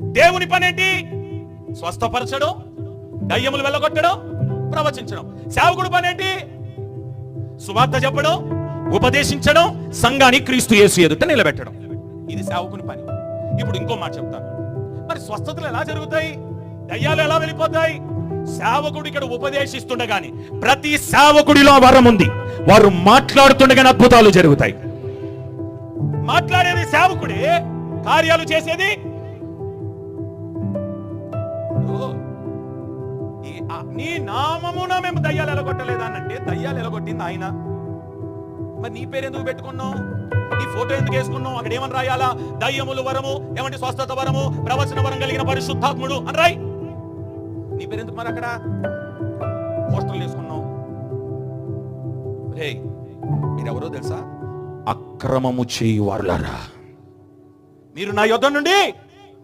దేవుని పనేంటి? స్వస్థపరచడం దయ్యములు వెళ్ళగొట్టడం ప్రవచించడం. సేవకుడు పనేంటి? సువార్త చెప్పడం ఉపదేశించడం సంఘాన్ని క్రీస్తు యేసు ఎదుట నిలబెట్టడం. ఇది సేవకుని పని. ఇప్పుడు ఇంకో మాట చెప్తాను. మరి స్వస్థతలు ఎలా జరుగుతాయి? దయ్యాలు ఎలా వెళ్ళిపోతాయి? సేవకుడు ఇక్కడ ఉపదేశిస్తుండగాని ప్రతి సేవకుడిలో వరం ఉంది. వారు మాట్లాడుతుండగానే అద్భుతాలు జరుగుతాయి. మాట్లాడేది సేవకుడే కార్యాలు చేసేది ఓ, నీ నామమున మేము దయ్యాలు ఎలగొట్టలేదా అనంటే దయ్యాలు ఎలగొట్టింది ఆయన. మరి నీ పేరు ఎందుకు పెట్టుకున్నావు? నీ ఫోటో ఎందుకు వేసుకున్నావు? అక్కడ ఏమని రాయాలా? దయ్యములు వరము ఏమంటే స్వస్థత వరము ప్రవచన వరం కలిగిన పరిశుద్ధాత్ముడు అని రాయి. నీ పేరు ఎందుకు మరి అక్కడ? పోస్టర్లు వేసుకున్నావు. రే మీరెవరో తెలుసా? అక్రమము చేయువారులారా. మీరు నా యొద్ద నుండి